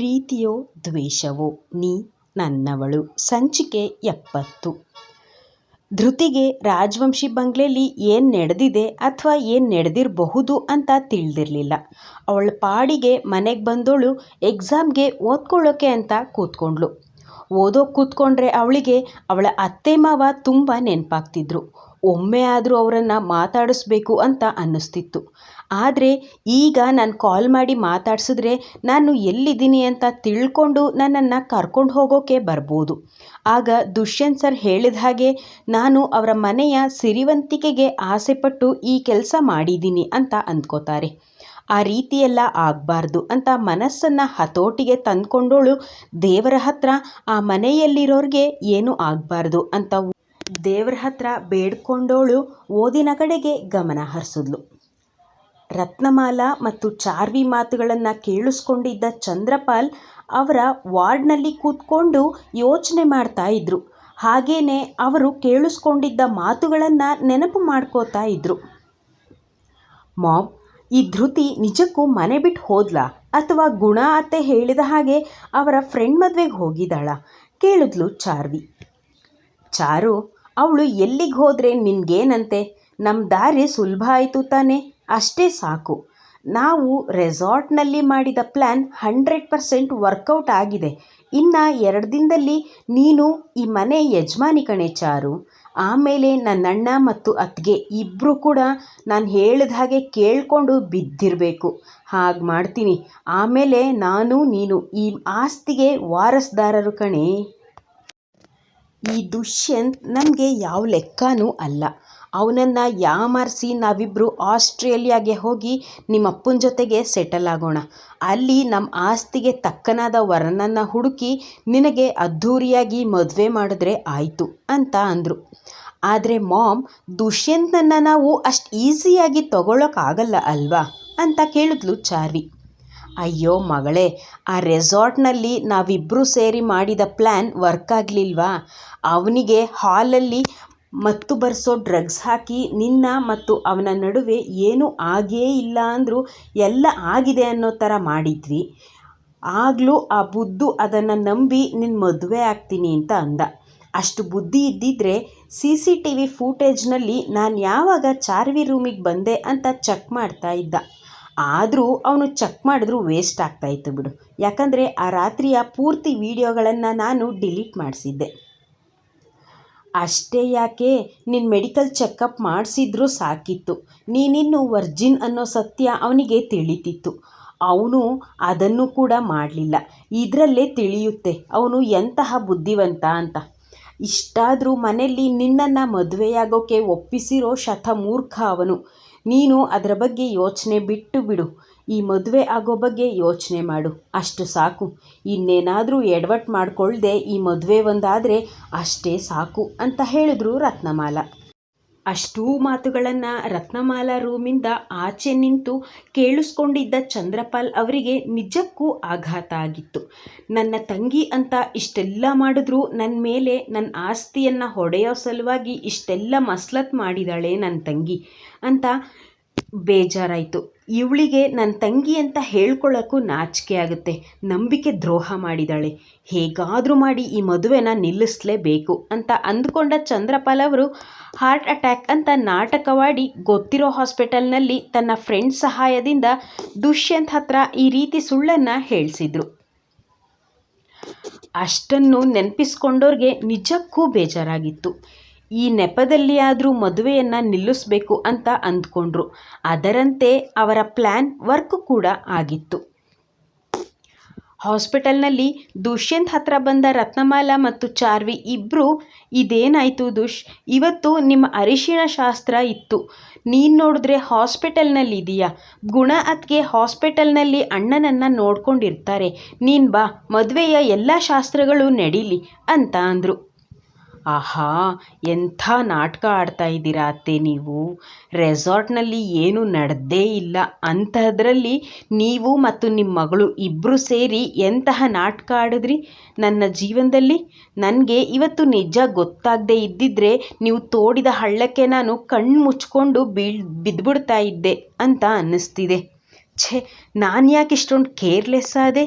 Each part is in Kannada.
ಪ್ರೀತಿಯೋ ದ್ವೇಷವೋ ನೀ ನನ್ನವಳು. ಸಂಚಿಕೆ ಎಪ್ಪತ್ತು. ಧೃತಿಗೆ ರಾಜವಂಶಿ ಬಂಗ್ಲೆಲಿ ಏನು ನಡೆದಿದೆ ಅಥವಾ ಏನು ನಡೆದಿರಬಹುದು ಅಂತ ತಿಳಿದಿರಲಿಲ್ಲ. ಅವಳ ಪಾಡಿಗೆ ಮನೆಗೆ ಬಂದವಳು ಎಕ್ಸಾಮ್ಗೆ ಓದ್ಕೊಳ್ಳೋಕೆ ಅಂತ ಕೂತ್ಕೊಂಡ್ಳು. ಓದೋಕೆ ಕೂತ್ಕೊಂಡ್ರೆ ಅವಳಿಗೆ ಅವಳ ಅತ್ತೆ ಮಾವ ತುಂಬ ನೆನಪಾಗ್ತಿದ್ರು. ಒಮ್ಮೆ ಆದರೂ ಅವರನ್ನು ಮಾತಾಡಿಸ್ಬೇಕು ಅಂತ ಅನ್ನಿಸ್ತಿತ್ತು. ಆದರೆ ಈಗ ನಾನು ಕಾಲ್ ಮಾಡಿ ಮಾತಾಡಿಸಿದ್ರೆ ನಾನು ಎಲ್ಲಿದ್ದೀನಿ ಅಂತ ತಿಳ್ಕೊಂಡು ನನ್ನನ್ನು ಕರ್ಕೊಂಡು ಹೋಗೋಕೆ ಬರ್ಬೋದು. ಆಗ ದುಷ್ಯಂತ್ ಸರ್ ಹೇಳಿದ ಹಾಗೆ ನಾನು ಅವರ ಮನೆಯ ಸಿರಿವಂತಿಕೆಗೆ ಆಸೆಪಟ್ಟು ಈ ಕೆಲಸ ಮಾಡಿದ್ದೀನಿ ಅಂತ ಅಂದ್ಕೋತಾರೆ. ಆ ರೀತಿಯೆಲ್ಲ ಆಗಬಾರ್ದು ಅಂತ ಮನಸ್ಸನ್ನು ಹತೋಟಿಗೆ ತಂದ್ಕೊಂಡೋಳು ದೇವರ ಹತ್ರ ಆ ಮನೆಯಲ್ಲಿರೋರಿಗೆ ಏನೂ ಆಗಬಾರ್ದು ಅಂತ ದೇವರ ಹತ್ರ ಬೇಡ್ಕೊಂಡೋಳು ಓದಿನ ಕಡೆಗೆ ಗಮನ ಹರಿಸಿದ್ಲು. ರತ್ನಮಾಲಾ ಮತ್ತು ಚಾರ್ವಿ ಮಾತುಗಳನ್ನು ಕೇಳಿಸ್ಕೊಂಡಿದ್ದ ಚಂದ್ರಪಾಲ್ ಅವರ ವಾರ್ಡ್ನಲ್ಲಿ ಕೂತ್ಕೊಂಡು ಯೋಚನೆ ಮಾಡ್ತಾ ಇದ್ರು. ಹಾಗೇನೆ ಅವರು ಕೇಳಿಸ್ಕೊಂಡಿದ್ದ ಮಾತುಗಳನ್ನು ನೆನಪು ಮಾಡ್ಕೋತಾ ಇದ್ರು. ಮಾಮ್ ಈ ಧೃತಿ ನಿಜಕ್ಕೂ ಮನೆ ಬಿಟ್ಟು ಹೋದ್ಲಾ ಅಥವಾ ಗುಣ ಅತ್ತೆ ಹೇಳಿದ ಹಾಗೆ ಅವರ ಫ್ರೆಂಡ್ ಮದುವೆಗೆ ಹೋಗಿದ್ದಾಳ? ಕೇಳಿದ್ಲು ಚಾರ್ವಿ. ಚಾರು ಅವಳು ಎಲ್ಲಿಗೆ ಹೋದರೆ ನಿನಗೇನಂತೆ? ನಮ್ಮ ದಾರಿ ಸುಲಭ ಆಯಿತು ತಾನೇ? ಅಷ್ಟೇ ಸಾಕು. ನಾವು ರೆಸಾರ್ಟ್ನಲ್ಲಿ ಮಾಡಿದ ಪ್ಲ್ಯಾನ್ ಹಂಡ್ರೆಡ್ ಪರ್ಸೆಂಟ್ ವರ್ಕೌಟ್ ಆಗಿದೆ. ಇನ್ನು ಎರಡು ದಿನದಲ್ಲಿ ನೀನು ಈ ಮನೆ ಯಜಮಾನಿ ಕಣೆ ಚಾರು. ಆಮೇಲೆ ನನ್ನಣ್ಣ ಮತ್ತು ಅತ್ತಿಗೆ ಇಬ್ಬರು ಕೂಡ ನಾನು ಹೇಳಿದ ಹಾಗೆ ಕೇಳಿಕೊಂಡು ಬಿದ್ದಿರಬೇಕು. ಹಾಗೆ ಮಾಡ್ತೀನಿ. ಆಮೇಲೆ ನಾನು ನೀನು ಈ ಆಸ್ತಿಗೆ ವಾರಸ್ದಾರರು ಕಣೆ. ಈ ದುಷ್ಯಂತ್ ನಮಗೆ ಯಾವ ಲೆಕ್ಕನೂ ಅಲ್ಲ. ಅವನನ್ನು ಯಾಮಾರಿಸಿ ನಾವಿಬ್ಬರು ಆಸ್ಟ್ರೇಲಿಯಾಗೆ ಹೋಗಿ ನಿಮ್ಮ ಅಪ್ಪನ ಜೊತೆಗೆ ಸೆಟಲ್ ಆಗೋಣ. ಅಲ್ಲಿ ನಮ್ಮ ಆಸ್ತಿಗೆ ತಕ್ಕನಾದ ವರನನ್ನು ಹುಡುಕಿ ನಿನಗೆ ಅದ್ಧೂರಿಯಾಗಿ ಮದುವೆ ಮಾಡಿದ್ರೆ ಆಯಿತು ಅಂತ ಅಂದರು. ಆದರೆ ಮಾಮ್, ದುಷ್ಯಂತನನ್ನು ನಾವು ಅಷ್ಟು ಈಸಿಯಾಗಿ ತಗೊಳ್ಳೋಕ್ಕಾಗಲ್ಲ ಅಲ್ವಾ? ಅಂತ ಕೇಳಿದ್ಲು ಚಾರ್ವಿ. ಅಯ್ಯೋ ಮಗಳೇ, ಆ ರೆಸಾರ್ಟ್ನಲ್ಲಿ ನಾವಿಬ್ಬರೂ ಸೇರಿ ಮಾಡಿದ ಪ್ಲ್ಯಾನ್ ವರ್ಕ್ ಆಗಲಿಲ್ವಾ? ಅವನಿಗೆ ಹಾಲಲ್ಲಿ ಮತ್ತು ಬರೆಸೋ ಡ್ರಗ್ಸ್ ಹಾಕಿ ನಿನ್ನ ಮತ್ತು ಅವನ ನಡುವೆ ಏನೂ ಆಗೇ ಇಲ್ಲ ಅಂದರೂ ಎಲ್ಲ ಆಗಿದೆ ಅನ್ನೋ ಥರ ಮಾಡಿದ್ವಿ. ಆಗಲೂ ಆ ಬುದ್ಧು ಅದನ್ನು ನಂಬಿ ನಿನ್ನ ಮದುವೆ ಆಗ್ತೀನಿ ಅಂತ ಅಂದ. ಅಷ್ಟು ಬುದ್ಧಿ ಇದ್ದಿದ್ದರೆ ಸಿ ಸಿ ಟಿ ವಿ ಫೂಟೇಜ್ನಲ್ಲಿ ನಾನು ಯಾವಾಗ ಚಾರ್ವಿ ರೂಮಿಗೆ ಬಂದೆ ಅಂತ ಚೆಕ್ ಮಾಡ್ತಾ ಇದ್ದ. ಆದರೂ ಅವನು ಚೆಕ್ ಮಾಡಿದ್ರು ವೇಸ್ಟ್ ಆಗ್ತಾಯಿತ್ತು ಬಿಡು. ಯಾಕಂದರೆ ಆ ರಾತ್ರಿಯ ಪೂರ್ತಿ ವೀಡಿಯೋಗಳನ್ನು ನಾನು ಡಿಲೀಟ್ ಮಾಡಿಸಿದ್ದೆ. ಅಷ್ಟೇ ಯಾಕೆ? ನಿನ್ನ ಮೆಡಿಕಲ್ ಚೆಕಪ್ ಮಾಡಿಸಿದ್ರೂ ಸಾಕಿತ್ತು. ನೀನಿನ್ನು ವರ್ಜಿನ್ ಅನ್ನೋ ಸತ್ಯ ಅವನಿಗೆ ತಿಳಿತಿತ್ತು. ಅವನು ಅದನ್ನು ಕೂಡ ಮಾಡಲಿಲ್ಲ. ಇದರಲ್ಲೇ ತಿಳಿಯುತ್ತೆ ಅವನು ಎಂತಹ ಬುದ್ಧಿವಂತ ಅಂತ. ಇಷ್ಟಾದರೂ ಮನೆಯಲ್ಲಿ ನಿನ್ನನ್ನು ಮದುವೆಯಾಗೋಕ್ಕೆ ಒಪ್ಪಿಸಿರೋ ಶತಮೂರ್ಖ ಅವನು. ನೀನು ಅದರ ಬಗ್ಗೆ ಯೋಚನೆ ಬಿಟ್ಟು ಬಿಡು. ಈ ಮದುವೆ ಆಗೋ ಬಗ್ಗೆ ಯೋಚನೆ ಮಾಡು. ಅಷ್ಟು ಸಾಕು. ಇನ್ನೇನಾದರೂ ಎಡವಟ್ಟು ಮಾಡಿಕೊಳ್ದೆ ಈ ಮದುವೆ ಒಂದಾದರೆ ಅಷ್ಟೇ ಸಾಕು ಅಂತ ಹೇಳಿದ್ರು ರತ್ನಮಾಲ. ಅಷ್ಟೂ ಮಾತುಗಳನ್ನು ರತ್ನಮಾಲಾ ರೂಮಿಂದ ಆಚೆ ನಿಂತು ಕೇಳಿಸ್ಕೊಂಡಿದ್ದ ಚಂದ್ರಪಾಲ್ ಅವರಿಗೆ ನಿಜಕ್ಕೂ ಆಘಾತ ಆಗಿತ್ತು. ನನ್ನ ತಂಗಿ ಅಂತ ಇಷ್ಟೆಲ್ಲ ಮಾಡಿದ್ರು ನನ್ನ ಮೇಲೆ ನನ್ನ ಆಸ್ತಿಯನ್ನು ಹೊಡೆಯೋ ಸಲುವಾಗಿ ಇಷ್ಟೆಲ್ಲ ಮಸ್ಲತ್ ಮಾಡಿದಾಳೆ ನನ್ನ ತಂಗಿ ಅಂತ ಬೇಜಾರಾಯಿತು. ಇವಳಿಗೆ ನನ್ನ ತಂಗಿ ಅಂತ ಹೇಳ್ಕೊಳ್ಳೋಕ್ಕೂ ನಾಚಿಕೆ ಆಗುತ್ತೆ. ನಂಬಿಕೆ ದ್ರೋಹ ಮಾಡಿದಾಳೆ. ಹೇಗಾದರೂ ಮಾಡಿ ಈ ಮದುವೆನ ನಿಲ್ಲಿಸಲೇಬೇಕು ಅಂತ ಅಂದುಕೊಂಡ ಚಂದ್ರಪಾಲ್ ಅವರು ಹಾರ್ಟ್ ಅಟ್ಯಾಕ್ ಅಂತ ನಾಟಕವಾಡಿ ಗೊತ್ತಿರೋ ಹಾಸ್ಪಿಟಲ್ನಲ್ಲಿ ತನ್ನ ಫ್ರೆಂಡ್ ಸಹಾಯದಿಂದ ದುಷ್ಯಂತ್ ಹತ್ರ ಈ ರೀತಿ ಸುಳ್ಳನ್ನು ಹೇಳಿಸಿದ್ರು. ಅಷ್ಟನ್ನು ನೆನಪಿಸ್ಕೊಂಡವ್ರಿಗೆ ನಿಜಕ್ಕೂ ಬೇಜಾರಾಗಿತ್ತು. ಈ ನೆಪದಲ್ಲಿ ಆದರೂ ಮದುವೆಯನ್ನು ನಿಲ್ಲಿಸಬೇಕು ಅಂತ ಅಂದ್ಕೊಂಡ್ರು. ಅದರಂತೆ ಅವರ ಪ್ಲ್ಯಾನ್ ವರ್ಕ್ ಕೂಡ ಆಗಿತ್ತು. ಹಾಸ್ಪಿಟಲ್ನಲ್ಲಿ ದುಷ್ಯಂತ್ ಹತ್ರ ಬಂದ ರತ್ನಮಾಲ ಮತ್ತು ಚಾರ್ವಿ ಇಬ್ಬರು ಇದೇನಾಯಿತು ದುಷ್? ಇವತ್ತು ನಿಮ್ಮ ಅರಿಶಿಣ ಶಾಸ್ತ್ರ ಇತ್ತು. ನೀನು ನೋಡಿದ್ರೆ ಹಾಸ್ಪಿಟಲ್ನಲ್ಲಿ ಇದೆಯಾ? ಗುಣ ಅತ್ಗೆ ಹಾಸ್ಪಿಟಲ್ನಲ್ಲಿ ಅಣ್ಣನನ್ನು ನೋಡ್ಕೊಂಡಿರ್ತಾರೆ. ನೀನು ಬಾ, ಮದುವೆಯ ಎಲ್ಲ ಶಾಸ್ತ್ರಗಳು ನಡೀಲಿ ಅಂತ ಅಂದರು. ಆಹಾ, ಎಂಥ ನಾಟಕ ಆಡ್ತಾ ಇದ್ದೀರಾ ಅತ್ತೆ ನೀವು? ರೆಸಾರ್ಟ್ನಲ್ಲಿ ಏನೂ ನಡೆದೇ ಇಲ್ಲ. ಅಂಥದ್ರಲ್ಲಿ ನೀವು ಮತ್ತು ನಿಮ್ಮ ಮಗಳು ಇಬ್ಬರು ಸೇರಿ ಎಂತಹ ನಾಟಕ ಆಡಿದ್ರಿ? ನನ್ನ ಜೀವನದಲ್ಲಿ ನನಗೆ ಇವತ್ತು ನಿಜ ಗೊತ್ತಾಗದೇ ಇದ್ದಿದ್ರೆ ನೀವು ತೋಡಿದ ಹಳ್ಳಕ್ಕೆ ನಾನು ಕಣ್ಣು ಮುಚ್ಕೊಂಡು ಬೀಳ್ ಬಿದ್ದುಬಿಡ್ತಾ ಇದ್ದೆ ಅಂತ ಅನ್ನಿಸ್ತಿದೆ. ಛೇ, ನಾನು ಯಾಕೆ ಇಷ್ಟೊಂದು ಕೇರ್ಲೆಸ್ ಆದೆ?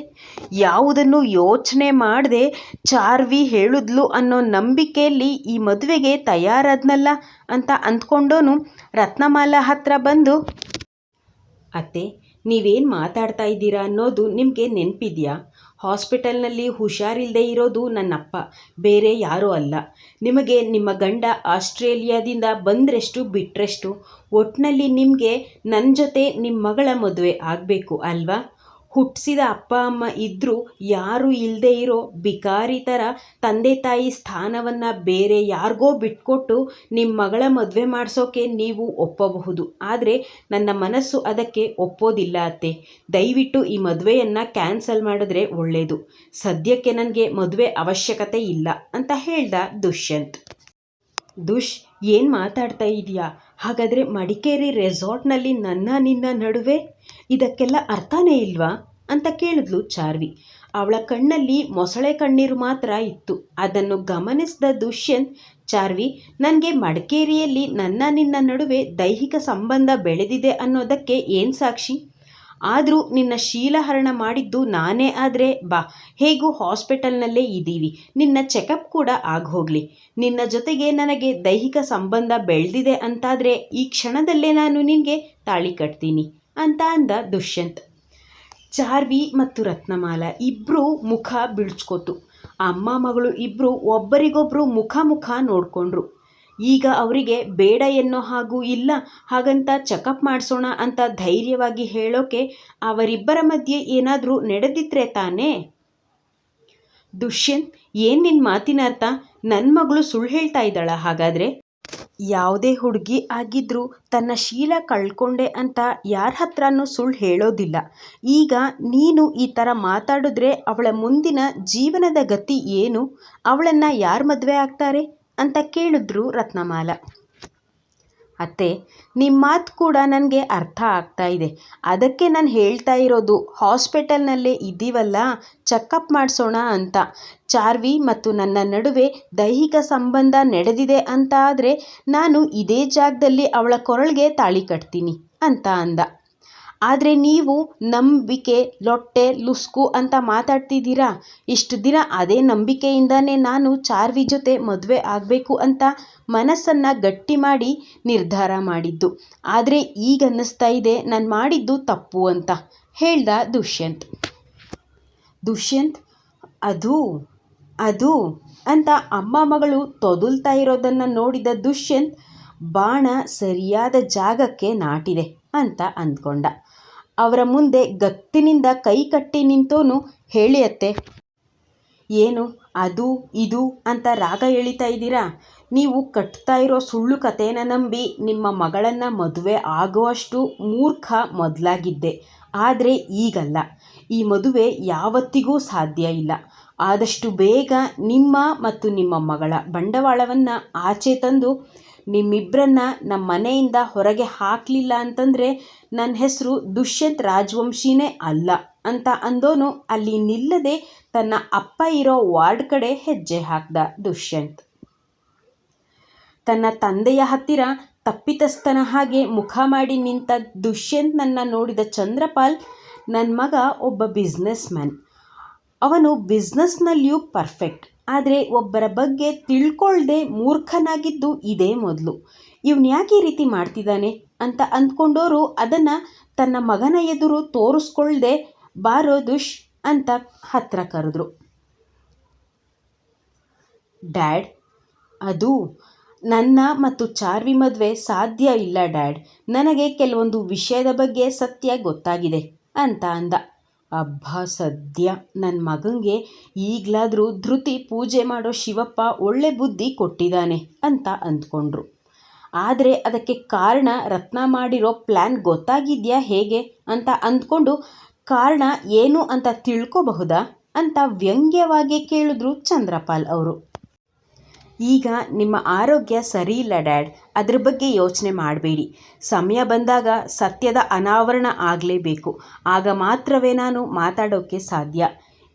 ಯಾವುದನ್ನು ಯೋಚನೆ ಮಾಡದೆ? ಚಾರ್ವಿ ಹೇಳಿದ್ಲು ಅನ್ನೋ ನಂಬಿಕೆಯಲ್ಲಿ ಈ ಮದುವೆಗೆ ತಯಾರಾದ್ನಲ್ಲ ಅಂತ ಅಂದ್ಕೊಂಡೋನು ರತ್ನಮಾಲ ಹತ್ರ ಬಂದು, ಅತ್ತೆ, ನೀವೇನು ಮಾತಾಡ್ತಾ ಇದ್ದೀರಾ ಅನ್ನೋದು ನಿಮಗೆ ನೆನಪಿದೆಯಾ? ಹಾಸ್ಪಿಟಲ್ನಲ್ಲಿ ಹುಷಾರಿಲ್ಲದೆ ಇರೋದು ನನ್ನಪ್ಪ, ಬೇರೆ ಯಾರೂ ಅಲ್ಲ. ನಿಮಗೆ ನಿಮ್ಮ ಗಂಡ ಆಸ್ಟ್ರೇಲಿಯಾದಿಂದ ಬಂದರೆಷ್ಟು ಬಿಟ್ಟರೆಷ್ಟು ಒಟ್ಟಿನಲ್ಲಿ ನಿಮಗೆ ನನ್ನ ಜೊತೆ ನಿಮ್ಮ ಮಗಳ ಮದುವೆ ಆಗಬೇಕು ಅಲ್ವಾ? ಹುಟ್ಟಿಸಿದ ಅಪ್ಪ, ಅಮ್ಮ ಇದ್ದರೂ ಯಾರೂ ಇಲ್ಲದೆ ಇರೋ ಬಿಕಾರಿ ಥರ ತಂದೆ ತಾಯಿ ಸ್ಥಾನವನ್ನು ಬೇರೆ ಯಾರಿಗೋ ಬಿಟ್ಕೊಟ್ಟು ನಿಮ್ಮ ಮಗಳ ಮದುವೆ ಮಾಡಿಸೋಕೆ ನೀವು ಒಪ್ಪಬಹುದು. ಆದರೆ ನನ್ನ ಮನಸ್ಸು ಅದಕ್ಕೆ ಒಪ್ಪೋದಿಲ್ಲ ಅತ್ತೆ. ದಯವಿಟ್ಟು ಈ ಮದುವೆಯನ್ನು ಕ್ಯಾನ್ಸಲ್ ಮಾಡಿದ್ರೆ ಒಳ್ಳೆಯದು ಸದ್ಯಕ್ಕೆ ನನಗೆ ಮದುವೆ ಅವಶ್ಯಕತೆ ಇಲ್ಲ ಅಂತ ಹೇಳ್ದ ದುಷ್ಯಂತ್. ದುಷ್, ಏನು ಮಾತಾಡ್ತಾ ಇದೆಯಾ? ಹಾಗಾದರೆ ಮಡಿಕೇರಿ ರೆಸಾರ್ಟ್ನಲ್ಲಿ ನನ್ನ ನಿನ್ನ ನಡುವೆ? ಇದಕ್ಕೆಲ್ಲ ಅರ್ಥನೇ ಇಲ್ವಾ? ಅಂತ ಕೇಳಿದ್ಲು ಚಾರ್ವಿ. ಅವಳ ಕಣ್ಣಲ್ಲಿ ಮೊಸಳೆ ಕಣ್ಣೀರು ಮಾತ್ರ ಇತ್ತು. ಅದನ್ನು ಗಮನಿಸಿದ ದುಷ್ಯಂತ್, ಚಾರ್ವಿ, ನನಗೆ ಮಡಿಕೇರಿಯಲ್ಲಿ ನನ್ನ ನಿನ್ನ ನಡುವೆ ದೈಹಿಕ ಸಂಬಂಧ ಬೆಳೆದಿದೆ ಅನ್ನೋದಕ್ಕೆ ಏನು ಸಾಕ್ಷಿ? ಆದರೂ ನಿನ್ನ ಶೀಲಹರಣ ಮಾಡಿದ್ದು ನಾನೇ ಆದರೆ ಬಾ, ಹೇಗೂ ಹಾಸ್ಪಿಟಲ್ನಲ್ಲೇ ಇದ್ದೀವಿ. ನಿನ್ನ ಚೆಕಪ್ ಕೂಡ ಆಗೋಗ್ಲಿ ನಿನ್ನ ಜೊತೆಗೆ ನನಗೆ ದೈಹಿಕ ಸಂಬಂಧ ಬೆಳೆದಿದೆ ಅಂತಾದರೆ ಈ ಕ್ಷಣದಲ್ಲೇ ನಾನು ನಿನಗೆ ತಾಳಿ ಕಟ್ತೀನಿ. ಅಂತ ಅಂದ ದುಷ್ಯಂತ್. ಚಾರ್ವಿ ಮತ್ತು ರತ್ನಮಾಲ ಇಬ್ಬರು ಮುಖ ಬಿಡ್ಸ್ಕೊತು ಅಮ್ಮ ಮಗಳು ಇಬ್ಬರು ಒಬ್ಬರಿಗೊಬ್ಬರು ಮುಖ ಮುಖ ನೋಡಿಕೊಂಡ್ರು. ಈಗ ಅವರಿಗೆ ಬೇಡ ಎನ್ನೋ ಹಾಗೂ ಇಲ್ಲ ಹಾಗಂತ ಚೆಕಪ್ ಮಾಡಿಸೋಣ ಅಂತ ಧೈರ್ಯವಾಗಿ ಹೇಳೋಕೆ ಅವರಿಬ್ಬರ ಮಧ್ಯೆ ಏನಾದರೂ ನಡೆದಿದ್ರೆ ತಾನೇ? ದುಷ್ಯಂತ್, ಏನು ನಿನ್ನ ಮಾತಿನ ಅರ್ಥ? ನನ್ನ ಮಗಳು ಸುಳ್ಳು ಹೇಳ್ತಾ ಇದ್ದಾಳ ಹಾಗಾದರೆ? ಯಾವುದೇ ಹುಡುಗಿ ಆಗಿದ್ರೂ ತನ್ನ ಶೀಲ ಕಳ್ಕೊಂಡೆ ಅಂತ ಯಾರ ಹತ್ರನೂ ಸುಳ್ಳು ಹೇಳೋದಿಲ್ಲ. ಈಗ ನೀನು ಈ ಥರ ಮಾತಾಡಿದ್ರೆ ಅವಳ ಮುಂದಿನ ಜೀವನದ ಗತಿ ಏನು? ಅವಳನ್ನು ಯಾರು ಮದುವೆ ಆಗ್ತಾರೆ? ಅಂತ ಕೇಳಿದ್ರು ರತ್ನಮಾಲ. ಅತ್ತೆ ನಿಮ್ಮ ಮಾತು ಕೂಡ ನನಗೆ ಅರ್ಥ ಆಗ್ತಾ ಇದೆ. ಅದಕ್ಕೆ ನಾನು ಹೇಳ್ತಾ ಇರೋದು, ಹಾಸ್ಪಿಟಲ್ನಲ್ಲೇ ಇದ್ದೀವಲ್ಲ ಚೆಕಪ್ ಮಾಡಿಸೋಣ ಅಂತ. ಚಾರ್ವಿ ಮತ್ತು ನನ್ನ ನಡುವೆ ದೈಹಿಕ ಸಂಬಂಧ ನಡೆದಿದೆ ಅಂತ ಆದರೆ ನಾನು ಇದೇ ಜಾಗದಲ್ಲಿ ಅವಳ ಕೊರಳಿಗೆ ತಾಳಿ ಕಟ್ತೀನಿ, ಅಂತ ಅಂದ. ಆದರೆ ನೀವು ನಂಬಿಕೆ, ಲೊಟ್ಟೆ, ಲುಸ್ಕು ಅಂತ ಮಾತಾಡ್ತಿದ್ದೀರಾ? ಇಷ್ಟು ದಿನ ಅದೇ ನಂಬಿಕೆಯಿಂದನೇ ನಾನು ಚಾರ್ವಿ ಜೊತೆ ಮದುವೆ ಆಗಬೇಕು ಅಂತ ಮನಸ್ಸನ್ನು ಗಟ್ಟಿ ಮಾಡಿ ನಿರ್ಧಾರ ಮಾಡಿದ್ದು. ಆದರೆ ಈಗ ಅನ್ನಿಸ್ತಾ ಇದೆ ನಾನು ಮಾಡಿದ್ದು ತಪ್ಪು ಅಂತ. ಹೇಳ್ದ ದುಷ್ಯಂತ್. ದುಷ್ಯಂತ್, ಅದು ಅದು ಅಂತ ಅಮ್ಮ ಮಗಳು ತೊದಲ್ತಾ ಇರೋದನ್ನು ನೋಡಿದ ದುಷ್ಯಂತ್, ಬಾಣ ಸರಿಯಾದ ಜಾಗಕ್ಕೆ ನಾಟಿದೆ ಅಂತ ಅಂದ್ಕೊಂಡ. ಅವರ ಮುಂದೆ ಗತ್ತಿನಿಂದ ಕೈ ಕಟ್ಟಿ ನಿಂತೋನು ಹೇಳಿಯತ್ತೆ. ಏನು, ಅದು, ಇದು ಅಂತ ರಾಗ ಎಳಿತಾ ಇದ್ದೀರಾ? ನೀವು ಕಟ್ತಾ ಇರೋ ಸುಳ್ಳು ಕಥೆನ ನಂಬಿ ನಿಮ್ಮ ಮಗಳನ್ನು ಮದುವೆ ಆಗುವಷ್ಟು ಮೂರ್ಖ ಮೊದಲಾಗಿದ್ದೆ. ಆದರೆ ಈಗಲ್ಲ. ಈ ಮದುವೆ ಯಾವತ್ತಿಗೂ ಸಾಧ್ಯ ಇಲ್ಲ. ಆದಷ್ಟು ಬೇಗ ನಿಮ್ಮ ಮತ್ತು ನಿಮ್ಮ ಮಗಳ ಬಂಡವಾಳವನ್ನು ಆಚೆ ತಂದು ನಿಮ್ಮಿಬ್ಬರನ್ನ ನಮ್ಮ ಮನೆಯಿಂದ ಹೊರಗೆ ಹಾಕಲಿಲ್ಲ ಅಂತಂದರೆ ನನ್ನ ಹೆಸರು ದುಷ್ಯಂತ್ ರಾಜವಂಶಿನೇ ಅಲ್ಲ ಅಂತ ಅಂದೋನು ಅಲ್ಲಿ ನಿಲ್ಲದೆ ತನ್ನ ಅಪ್ಪ ಇರೋ ವಾರ್ಡ್ ಕಡೆ ಹೆಜ್ಜೆ ಹಾಕ್ದ ದುಷ್ಯಂತ್. ತನ್ನ ತಂದೆಯ ಹತ್ತಿರ ತಪ್ಪಿತಸ್ಥನ ಹಾಗೆ ಮುಖ ಮಾಡಿ ನಿಂತ ದುಷ್ಯಂತ್ನನ್ನು ನೋಡಿದ ಚಂದ್ರಪಾಲ್ ನನ್ನ ಮಗ ಒಬ್ಬ ಬಿಸ್ನೆಸ್ ಮ್ಯಾನ್ ಅವನು ಬಿಸ್ನೆಸ್ನಲ್ಲಿಯೂ ಪರ್ಫೆಕ್ಟ್, ಆದರೆ ಒಬ್ಬರ ಬಗ್ಗೆ ತಿಳ್ಕೊಳ್ದೆ ಮೂರ್ಖನಾಗಿದ್ದು ಇದೇ ಮೊದಲು. ಇವನು ಯಾಕೆ ಈ ರೀತಿ ಮಾಡ್ತಿದ್ದಾನೆ? ಅಂತ ಅಂದ್ಕೊಂಡವರು ಅದನ್ನು ತನ್ನ ಮಗನ ಎದುರು ತೋರಿಸ್ಕೊಳ್ದೆ ಬಾರೋ ದುಷ್ ಅಂತ ಹತ್ರ ಕರೆದ್ರು. ಡ್ಯಾಡ್, ಅದು ನನ್ನ ಮತ್ತು ಚಾರ್ವಿ ಮದುವೆ ಸಾಧ್ಯ ಇಲ್ಲ ಡ್ಯಾಡ್. ನನಗೆ ಕೆಲವೊಂದು ವಿಷಯದ ಬಗ್ಗೆ ಸತ್ಯ ಗೊತ್ತಾಗಿದೆ ಅಂತ ಅಂದ. ಅಬ್ಬ, ಸದ್ಯ ನನ್ನ ಮಗನಿಗೆ ಈಗಲಾದರೂ ಧೃತಿ ಪೂಜೆ ಮಾಡೋ ಶಿವಪ್ಪ ಒಳ್ಳೆ ಬುದ್ಧಿ ಕೊಟ್ಟಿದ್ದಾನೆ ಅಂತ ಅಂದ್ಕೊಂಡ್ರು. ಆದರೆ ಅದಕ್ಕೆ ಕಾರಣ ರತ್ನ ಮಾಡಿರೋ ಪ್ಲ್ಯಾನ್ ಗೊತ್ತಾಗಿದೆಯಾ ಹೇಗೆ ಅಂತ ಅಂದ್ಕೊಂಡು, ಕಾರಣ ಏನು ಅಂತ ತಿಳ್ಕೋಬಹುದಾ? ಅಂತ ವ್ಯಂಗ್ಯವಾಗಿ ಕೇಳಿದ್ರು ಚಂದ್ರಪಾಲ್ ಅವರು. ಈಗ ನಿಮ್ಮ ಆರೋಗ್ಯ ಸರಿ ಇಲ್ಲ, ಡ್ಯಾಡ್. ಅದ್ರ ಬಗ್ಗೆ ಯೋಚನೆ ಮಾಡಬೇಡಿ. ಸಮಯ ಬಂದಾಗ ಸತ್ಯದ ಅನಾವರಣ ಆಗಲೇಬೇಕು. ಆಗ ಮಾತ್ರವೇ ನಾನು ಮಾತಾಡೋಕ್ಕೆ ಸಾಧ್ಯ.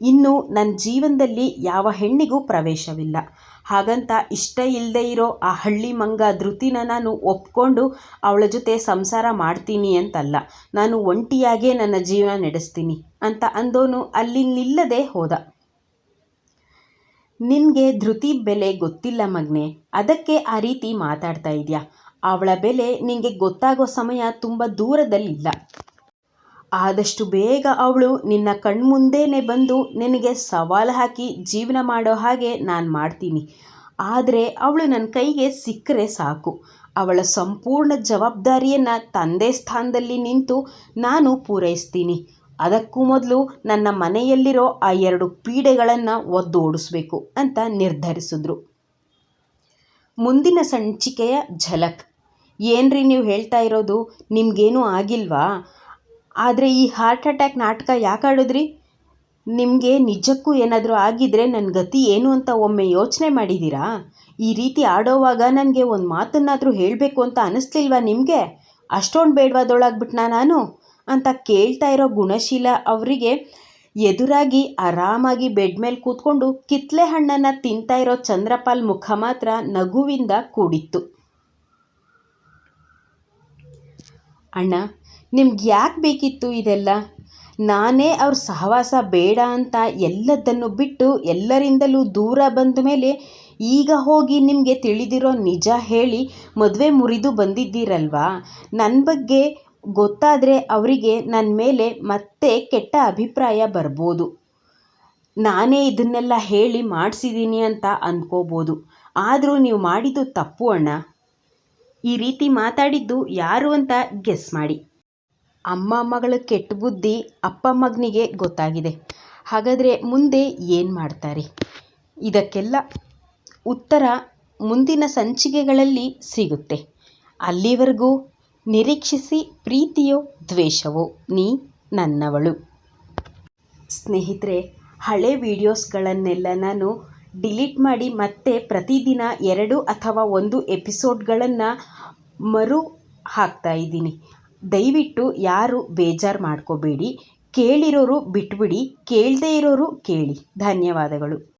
ಇನ್ನು ನನ್ನ ಜೀವನದಲ್ಲಿ ಯಾವ ಹೆಣ್ಣಿಗೂ ಪ್ರವೇಶವಿಲ್ಲ. ಹಾಗಂತ ಇಷ್ಟ ಇಲ್ಲದೆ ಇರೋ ಆ ಹಳ್ಳಿ ಮಂಗ ಧೃತಿನ ನಾನು ಒಪ್ಕೊಂಡು ಅವಳ ಜೊತೆ ಸಂಸಾರ ಮಾಡ್ತೀನಿ ಅಂತಲ್ಲ. ನಾನು ಒಂಟಿಯಾಗೇ ನನ್ನ ಜೀವನ ನಡೆಸ್ತೀನಿ ಅಂತ ಅಂದೋನು ಅಲ್ಲಿ ನಿಲ್ಲದೆ ಹೋದ. ನಿನಗೆ ಧೃತಿ ಬೆಲೆ ಗೊತ್ತಿಲ್ಲ ಮಗ್ನೆ. ಅದಕ್ಕೆ ಆ ರೀತಿ ಮಾತಾಡ್ತಾ ಇದೆಯಾ? ಅವಳ ಬೆಲೆ ನಿನಗೆ ಗೊತ್ತಾಗೋ ಸಮಯ ತುಂಬ ದೂರದಲ್ಲಿಲ್ಲ. ಆದಷ್ಟು ಬೇಗ ಅವಳು ನಿನ್ನ ಕಣ್ಮುಂದೇನೆ ಬಂದು ನಿನಗೆ ಸವಾಲು ಹಾಕಿ ಜೀವನ ಮಾಡೋ ಹಾಗೆ ನಾನು ಮಾಡ್ತೀನಿ. ಆದರೆ ಅವಳು ನನ್ನ ಕೈಗೆ ಸಿಕ್ಕರೆ ಸಾಕು. ಅವಳ ಸಂಪೂರ್ಣ ಜವಾಬ್ದಾರಿಯನ್ನು ತಂದೆ ಸ್ಥಾನದಲ್ಲಿ ನಿಂತು ನಾನು ಪೂರೈಸ್ತೀನಿ. ಅದಕ್ಕೂ ಮೊದಲು ನನ್ನ ಮನೆಯಲ್ಲಿರೋ ಆ ಎರಡು ಪೀಡೆಗಳನ್ನು ಒದ್ದೋಡಿಸ್ಬೇಕು ಅಂತ ನಿರ್ಧರಿಸಿದ್ರು. ಮುಂದಿನ ಸಂಚಿಕೆಯ ಝಲಕ್. ಏನ್ರಿ ನೀವು ಹೇಳ್ತಾ ಇರೋದು? ನಿಮಗೇನೂ ಆಗಿಲ್ವಾ? ಆದರೆ ಈ ಹಾರ್ಟ್ ಅಟ್ಯಾಕ್ ನಾಟಕ ಯಾಕೆ ಆಡಿದ್ರಿ? ನಿಮಗೆ ನಿಜಕ್ಕೂ ಏನಾದರೂ ಆಗಿದ್ರೆ ನನ್ನ ಗತಿ ಏನು ಅಂತ ಒಮ್ಮೆ ಯೋಚನೆ ಮಾಡಿದ್ದೀರಾ ಈ ರೀತಿ ಆಡೋವಾಗ ನನಗೆ ಒಂದು ಮಾತನ್ನಾದರೂ ಹೇಳಬೇಕು ಅಂತ ಅನ್ನಿಸ್ಲಿಲ್ವಾ ನಿಮಗೆ? ಅಷ್ಟೊಂದು ಬೇಡವಾದೊಳಾಗ್ಬಿಟ್ನಾ ನಾನು? ಅಂತ ಕೇಳ್ತಾ ಇರೋ ಗುಣಶೀಲ ಅವರಿಗೆ ಎದುರಾಗಿ ಆರಾಮಾಗಿ ಬೆಡ್ ಮೇಲೆ ಕೂತ್ಕೊಂಡು ಕಿತ್ಲೆ ಹಣ್ಣನ್ನು ತಿಂತಾ ಇರೋ ಚಂದ್ರಪಾಲ್ ಮುಖ ಮಾತ್ರ ನಗುವಿಂದ ಕೂಡಿತ್ತು. ಅಣ್ಣ ನಿಮ್ಗೆ ಯಾಕೆ ಬೇಕಿತ್ತು ಇದೆಲ್ಲ? ನಾನೇ ಅವ್ರ ಸಹವಾಸ ಬೇಡ ಅಂತ ಎಲ್ಲದನ್ನು ಬಿಟ್ಟು ಎಲ್ಲರಿಂದಲೂ ದೂರ ಬಂದ ಮೇಲೆ ಈಗ ಹೋಗಿ ನಿಮಗೆ ತಿಳಿದಿರೋ ನಿಜ ಹೇಳಿ ಮದುವೆ ಮುರಿದು ಬಂದಿದ್ದೀರಲ್ವಾ? ನನ್ನ ಬಗ್ಗೆ ಗೊತ್ತಾದರೆ ಅವರಿಗೆ ನನ್ನ ಮೇಲೆ ಮತ್ತೆ ಕೆಟ್ಟ ಅಭಿಪ್ರಾಯ ಬರ್ಬೋದು. ನಾನೇ ಇದನ್ನೆಲ್ಲ ಹೇಳಿ ಮಾಡಿಸಿದ್ದೀನಿ ಅಂತ ಅಂದ್ಕೋಬೋದು ಆದರೂ ನೀವು ಮಾಡಿದ್ದು ತಪ್ಪು ಅಣ್ಣ. ಈ ರೀತಿ ಮಾತಾಡಿದ್ದು ಯಾರು ಅಂತ ಗೆಸ್ ಮಾಡಿ. ಅಮ್ಮ ಮಗಳ ಕೆಟ್ಟ ಬುದ್ಧಿ ಅಪ್ಪ ಮಗನಿಗೆ ಗೊತ್ತಾಗಿದೆ. ಹಾಗಾದರೆ ಮುಂದೆ ಏನು ಮಾಡ್ತಾರೆ? ಇದಕ್ಕೆಲ್ಲ ಉತ್ತರ ಮುಂದಿನ ಸಂಚಿಕೆಗಳಲ್ಲಿ ಸಿಗುತ್ತೆ. ಅಲ್ಲಿವರೆಗೂ ನಿರೀಕ್ಷಿಸಿ ಪ್ರೀತಿಯೋ ದ್ವೇಷವೋ ನೀ ನನ್ನವಳು. ಸ್ನೇಹಿತರೆ, ಹಳೆ ವೀಡಿಯೋಸ್ಗಳನ್ನೆಲ್ಲ ನಾನು ಡಿಲೀಟ್ ಮಾಡಿ ಮತ್ತೆ ಪ್ರತಿದಿನ ಎರಡು ಅಥವಾ ಒಂದು ಎಪಿಸೋಡ್ಗಳನ್ನು ಮರು ಹಾಕ್ತಾ ಇದ್ದೀನಿ. ದಯವಿಟ್ಟು ಯಾರು ಬೇಜಾರು ಮಾಡ್ಕೋಬೇಡಿ. ಕೇಳಿರೋರು ಬಿಟ್ಬಿಡಿ. ಕೇಳದೇ ಇರೋರು ಕೇಳಿ. ಧನ್ಯವಾದಗಳು.